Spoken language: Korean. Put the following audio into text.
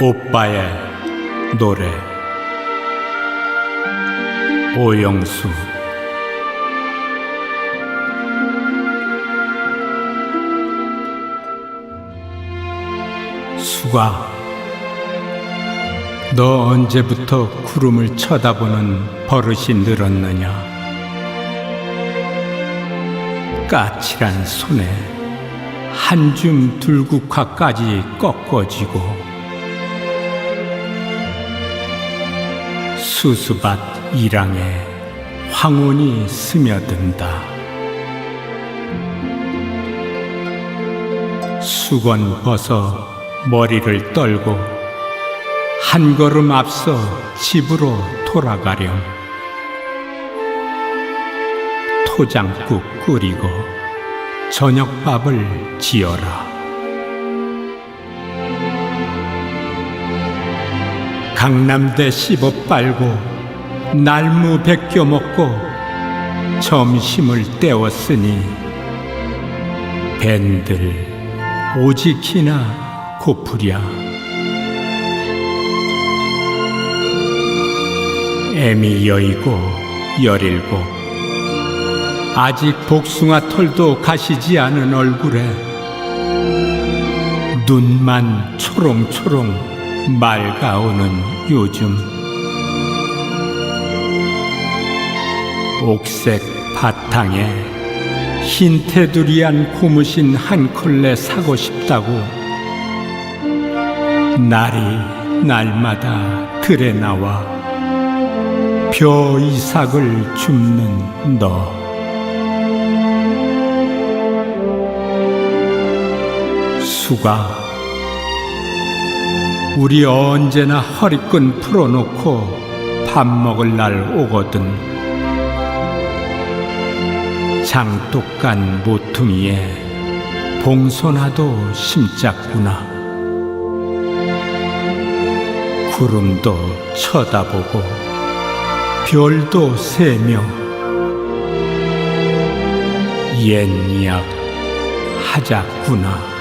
오빠의 노래. 오영수. 수가 너 언제부터 구름을 쳐다보는 버릇이 늘었느냐? 까칠한 손에 한줌 들국화까지 꺾어지고 수수밭 이랑에 황혼이 스며든다. 수건 벗어 머리를 떨고 한 걸음 앞서 집으로 돌아가렴. 토장국 끓이고 저녁밥을 지어라. 강남대 씹어 빨고 날무 벗겨 먹고 점심을 때웠으니 밴들 오직히나 고프랴. 애미 여이고 열일곱. 아직 복숭아 털도 가시지 않은 얼굴에 눈만 초롱초롱 맑아오는 요즘. 옥색 바탕에 흰 테두리한 고무신 한 컬레 사고 싶다고 날이 날마다 들에 나와 벼 이삭을 줍는 너. 수가 우리 언제나 허리끈 풀어놓고 밥 먹을 날 오거든. 장독간 모퉁이에 봉소나도 심작구나. 구름도 쳐다보고 별도 세며 옛 이약 하자꾸나